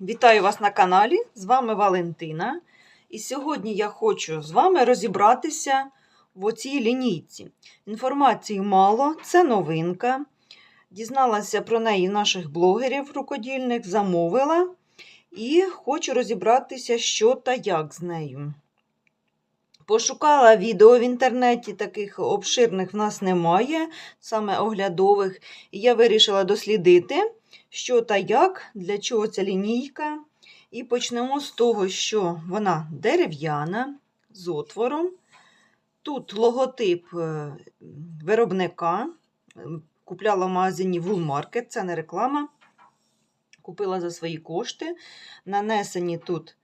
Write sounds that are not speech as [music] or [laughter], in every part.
Вітаю вас на каналі. З вами Валентина. І сьогодні я хочу з вами розібратися в оцій лінійці. Інформації мало, це новинка. Дізналася про неї наших блогерів рукодільних, замовила і хочу розібратися, що та як з нею. Пошукала відео в інтернеті, таких обширних в нас немає, саме оглядових, і я вирішила дослідити що та як, для чого ця лінійка. І почнемо з того, що вона дерев'яна з отвором. Тут логотип е, виробника. Купляла в магазині Woolmarket, це не реклама. Купила за свої кошти. Нанесені тут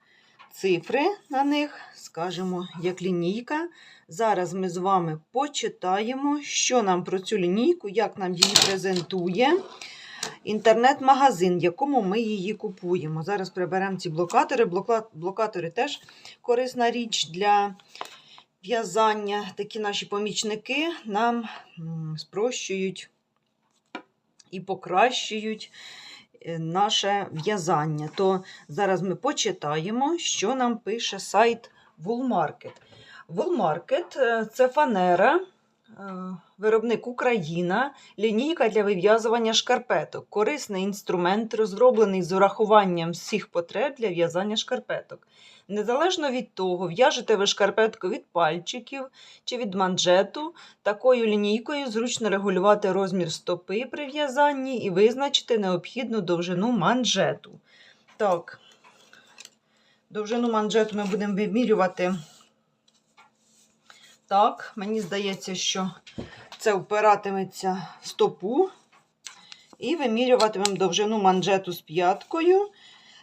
цифри на них, скажімо, як лінійка. Зараз ми з вами почитаємо, що нам про цю лінійку, як нам її презентує інтернет-магазин, в якому ми її купуємо. Зараз приберемо ці блокатори. Блокатори теж корисна річ для в'язання. Такі наші помічники нам спрощують і покращують е, наше в'язання. То зараз ми почитаємо, що нам пише сайт Woolmarket. Woolmarket е, – це фанера. Е, Виробник Україна, лінійка для вив'язування шкарпеток. Корисний інструмент, розроблений з урахуванням всіх потреб для в'язання шкарпеток. Незалежно від того, в'яжете ви шкарпетку від пальчиків чи від манжету, такою лінійкою зручно регулювати розмір стопи при в'язанні і визначити необхідну довжину манжету. Так, довжину манжету ми будемо вимірювати. Так, мені здається, що це впиратиметься в стопу. І вимірюватимемо довжину манжету з п'яткою.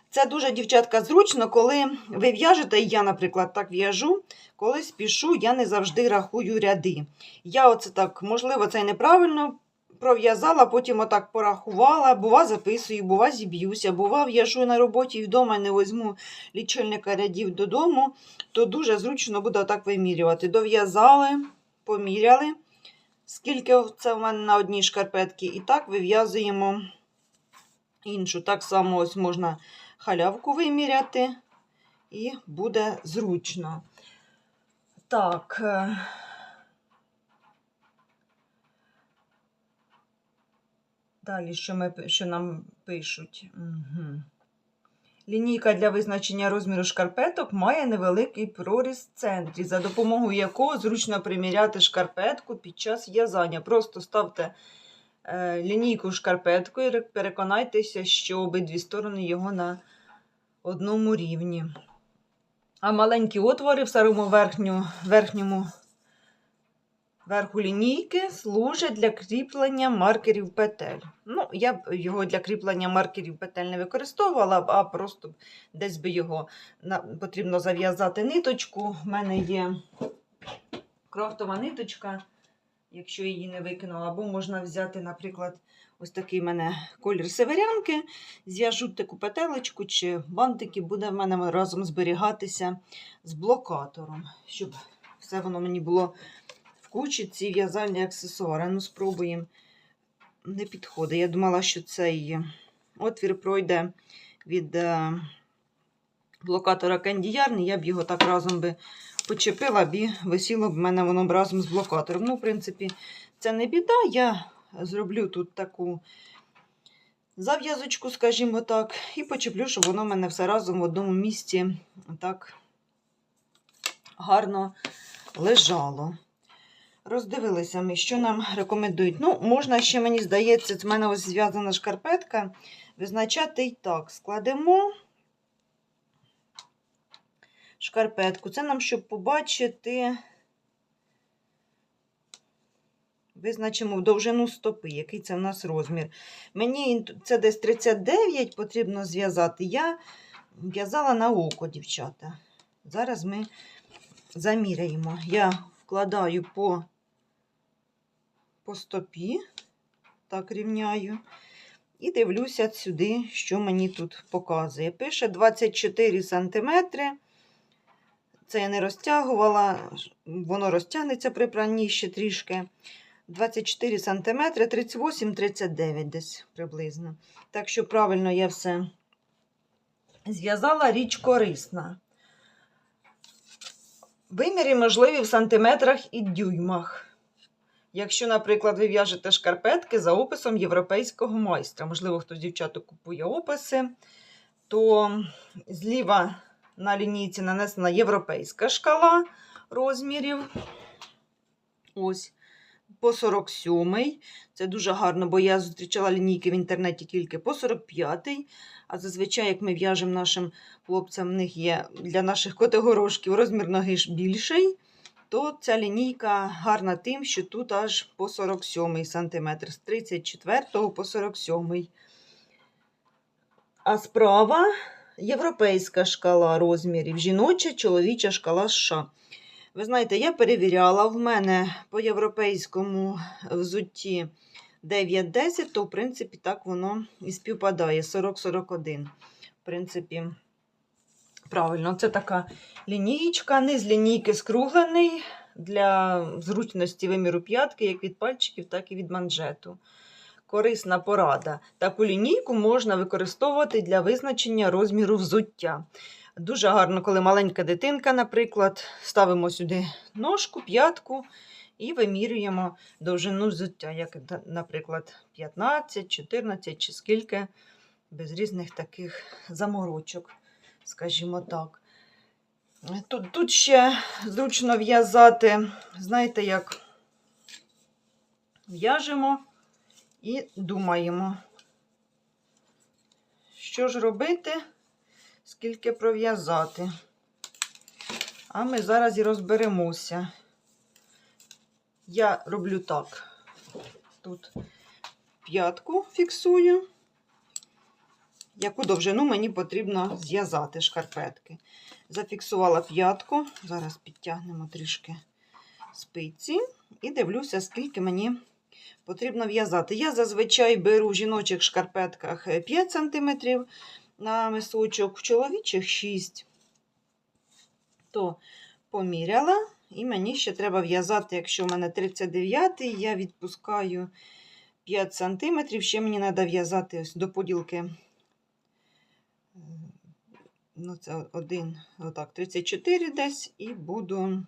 Це дуже, дівчатка, зручно, коли ви в'яжете, і я, наприклад, так в'яжу, коли спішу, я не завжди рахую ряди. Я оце так, можливо, це і неправильно пров'язала, потім отак порахувала, бува записую, бува зіб'юся, бува в'яжу на роботі і вдома не візьму лічильника рядів додому, то дуже зручно буде отак вимірювати. Дов'язали, поміряли скільки це в мене на одній шкарпетці. І так вив'язуємо іншу. Так само ось можна халявку виміряти, і буде зручно. Так. Далі, що, ми, що нам пишуть? Угу. Лінійка для визначення розміру шкарпеток має невеликий проріз в центрі, за допомогою якого зручно приміряти шкарпетку під час в'язання. Просто ставте е, лінійку шкарпетку і переконайтеся, що обидві сторони його на одному рівні. А маленькі отвори в самому верхню, верхньому верху лінійки служать для кріплення маркерів петель. Ну, я його для кріплення маркерів петель не використовувала, а просто десь би його потрібно зав'язати ниточку. У мене є крафтова ниточка, якщо її не викинула, або можна взяти, наприклад, ось такий в мене колір северянки, зв'яжу таку петелечку чи бантики, буде в мене разом зберігатися з блокатором, щоб все воно мені було в кучі ці в'язальні аксесуари. Ну, спробуємо. Не підходить. Я думала, що цей отвір пройде від е, блокатора кандіярний. Я б його так разом би почепила б і висіло б в мене воно б разом з блокатором. Ну, в принципі, це не біда. Я зроблю тут таку зав'язочку, скажімо так, і почеплю, щоб воно в мене все разом в одному місці так гарно лежало. Роздивилися ми, що нам рекомендують. Ну, можна ще, мені здається, в мене ось зв'язана шкарпетка. Визначати і так. Складемо шкарпетку. Це нам, щоб побачити, визначимо довжину стопи, який це в нас розмір. Мені це десь 39 потрібно зв'язати. Я в'язала на око, дівчата. Зараз ми заміряємо. Я вкладаю по по стопі, так рівняю. І дивлюся сюди, що мені тут показує. Пише 24 см. Це я не розтягувала, воно розтягнеться при пранні ще трішки. 24 см, 38-39 десь приблизно. Так що правильно я все Зв'язала річ корисна. Виміри можливі в сантиметрах і дюймах. Якщо, наприклад, ви в'яжете шкарпетки за описом європейського майстра, можливо, хтось дівчаток купує описи, то зліва на лінійці нанесена європейська шкала розмірів. Ось по 47. Це дуже гарно, бо я зустрічала лінійки в інтернеті тільки по 45-й. А зазвичай, як ми в'яжемо нашим хлопцям, в них є для наших котигорошків розмір ноги ж більший, то ця лінійка гарна тим, що тут аж по 47 см, з 34 по 47. А справа європейська шкала розмірів, жіноча, чоловіча шкала США. Ви знаєте, я перевіряла, в мене по європейському взутті 9-10, то в принципі так воно і співпадає 40-41. В принципі, правильно, це така лінійка, низ лінійки скруглений для зручності виміру п'ятки, як від пальчиків, так і від манжету. Корисна порада. Таку лінійку можна використовувати для визначення розміру взуття. Дуже гарно, коли маленька дитинка, наприклад, ставимо сюди ножку, п'ятку і вимірюємо довжину взуття, як, наприклад, 15, 14 чи скільки, без різних таких заморочок, скажімо так. Тут, тут ще зручно в'язати, знаєте, як в'яжемо і думаємо, що ж робити скільки пров'язати. А ми зараз і розберемося. Я роблю так. Тут п'ятку фіксую, яку довжину мені потрібно зв'язати шкарпетки. Зафіксувала п'ятку, зараз підтягнемо трішки спиці і дивлюся, скільки мені потрібно в'язати. Я зазвичай беру в жіночих шкарпетках 5 см, на мисочок, в чоловічих 6, то поміряла, і мені ще треба в'язати, якщо в мене 39 я відпускаю 5 см, ще мені треба в'язати до поділки. Ну, це один, отак, 34 десь, і буду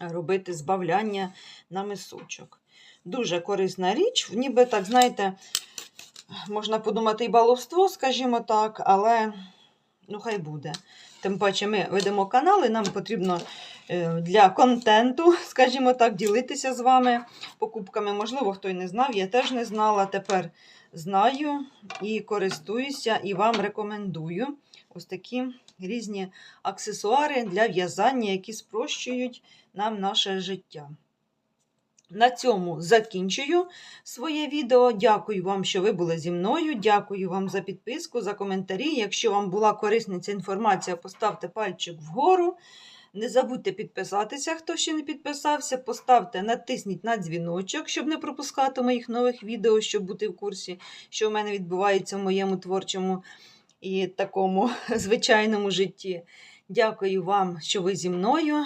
робити збавляння на мисочок. Дуже корисна річ, ніби так, знаєте, можна подумати і баловство, скажімо так, але ну хай буде. Тим паче ми ведемо канал, і нам потрібно для контенту, [laughs] скажімо так, ділитися з вами покупками. Можливо, хто й не знав, я теж не знала. Тепер знаю і користуюся, і вам рекомендую ось такі різні аксесуари для в'язання, які спрощують нам наше життя. На цьому закінчую своє відео. Дякую вам, що ви були зі мною. Дякую вам за підписку, за коментарі. Якщо вам була корисна ця інформація, поставте пальчик вгору. Не забудьте підписатися, хто ще не підписався. Поставте, натисніть на дзвіночок, щоб не пропускати моїх нових відео, щоб бути в курсі, що в мене відбувається в моєму творчому і такому [laughs] звичайному житті. Дякую вам, що ви зі мною.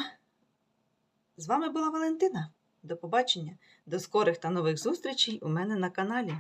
З вами була Валентина. До побачення, до скорих та нових зустрічей у мене на каналі.